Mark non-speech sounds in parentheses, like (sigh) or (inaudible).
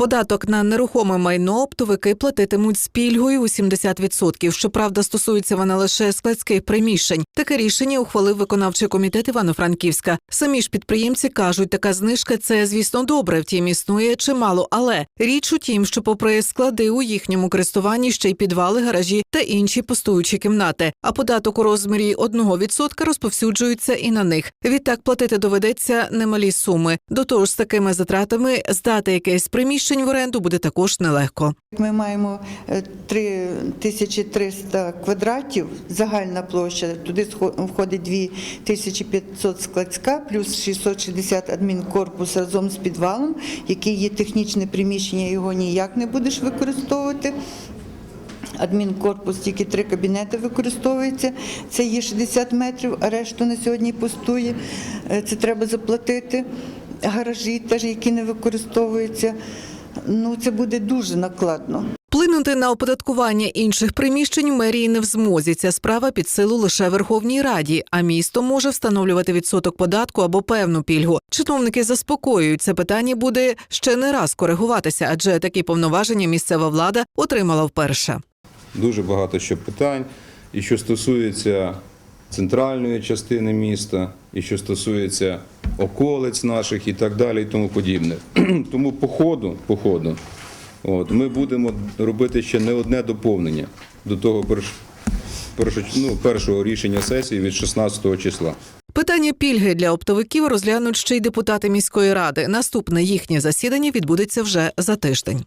Податок на нерухоме майно оптовики платитимуть з пільгою у 70%. Щоправда, стосується вона лише складських приміщень. Таке рішення ухвалив виконавчий комітет Івано-Франківська. Самі ж підприємці кажуть, така знижка це звісно добре. Втім, існує чимало. Але річ у тім, що попри склади у їхньому користуванні ще й підвали, гаражі та інші пустуючі кімнати. А податок у розмірі 1% розповсюджується і на них. Відтак платити доведеться немалі суми. До того ж, з такими затратами здати якесь приміщень в оренду буде також нелегко. Ми маємо е, 3300 квадратів, загальна площа, туди входить 2500 складська, плюс 660 адмінкорпус разом з підвалом, який є технічне приміщення, його ніяк не будеш використовувати. Адмінкорпус тільки три кабінети використовується. Це є 60 метрів, а решту на сьогодні пустує. Е, Це треба заплатити. Гаражі теж, які не використовуються. Ну, це буде дуже накладно. Вплинути на оподаткування інших приміщень мерії не в змозі. Ця справа під силу лише Верховній Раді, а місто може встановлювати відсоток податку або певну пільгу. Чиновники заспокоюють, це питання буде ще не раз коригуватися, адже такі повноваження місцева влада отримала вперше. Дуже багато ще питань, і що стосується центральної частини міста, і що стосується околиць наших і так далі, і тому подібне. (clears throat) Тому по ходу, по ходу от, ми будемо робити ще не одне доповнення до того перш, ну, першого рішення сесії від 16 числа. Питання пільги для оптовиків розглянуть ще й депутати міської ради. Наступне їхнє засідання відбудеться вже за тиждень.